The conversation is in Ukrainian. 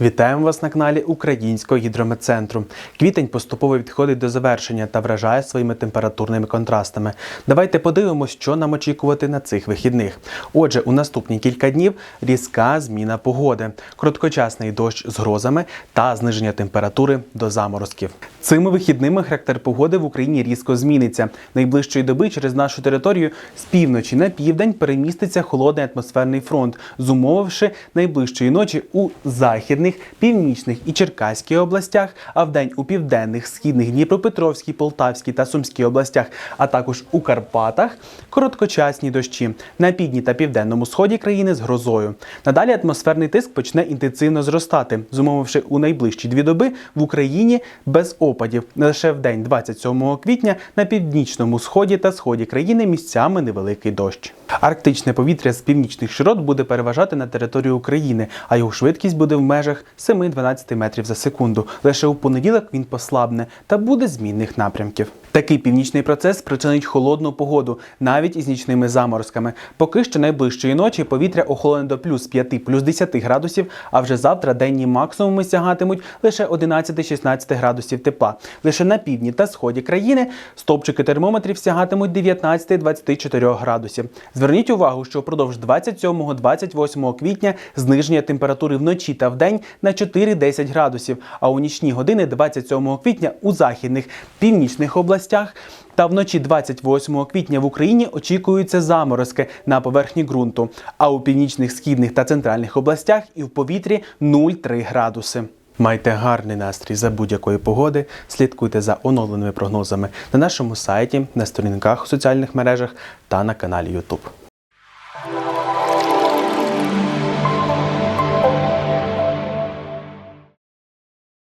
Вітаємо вас на каналі Українського гідрометцентру. Квітень поступово відходить до завершення та вражає своїми температурними контрастами. Давайте подивимось, що нам очікувати на цих вихідних. Отже, у наступні кілька днів різка зміна погоди, короткочасний дощ з грозами та зниження температури до заморозків. Цими вихідними характер погоди в Україні різко зміниться. Найближчої доби через нашу територію з півночі на південь переміститься холодний атмосферний фронт, зумовивши найближчої ночі у західних, північних і Черкаській областях, а вдень у південних, східних Дніпропетровській, Полтавській та Сумській областях, а також у Карпатах короткочасні дощі на півдні та південному сході країни з грозою. Надалі атмосферний тиск почне інтенсивно зростати, зумовивши у найближчі дві доби в Україні без опадів. Лише в день 27 квітня на північному сході та сході країни місцями невеликий дощ. Арктичне повітря з північних широт буде переважати на територію України, а його швидкість буде в межах 7-12 метрів за секунду. Лише у понеділок він послабне та буде змінних напрямків. Такий північний процес спричинить холодну погоду, навіть із нічними заморозками. Поки що найближчої ночі повітря охолоне до плюс 5, плюс 10 градусів, а вже завтра денні максимуми сягатимуть лише 11-16 градусів тепла. Лише на півдні та сході країни стовпчики термометрів сягатимуть 19-24 градусів. Зверніть увагу, що впродовж 27-28 квітня зниження температури вночі та вдень на 4-10 градусів, а у нічні години 27 квітня у західних північних областях та вночі 28 квітня в Україні очікуються заморозки на поверхні ґрунту, а у північних, східних та центральних областях і в повітрі 0,3 градуси. Майте гарний настрій за будь-якої погоди. Слідкуйте за оновленими прогнозами на нашому сайті, на сторінках у соціальних мережах та на каналі YouTube.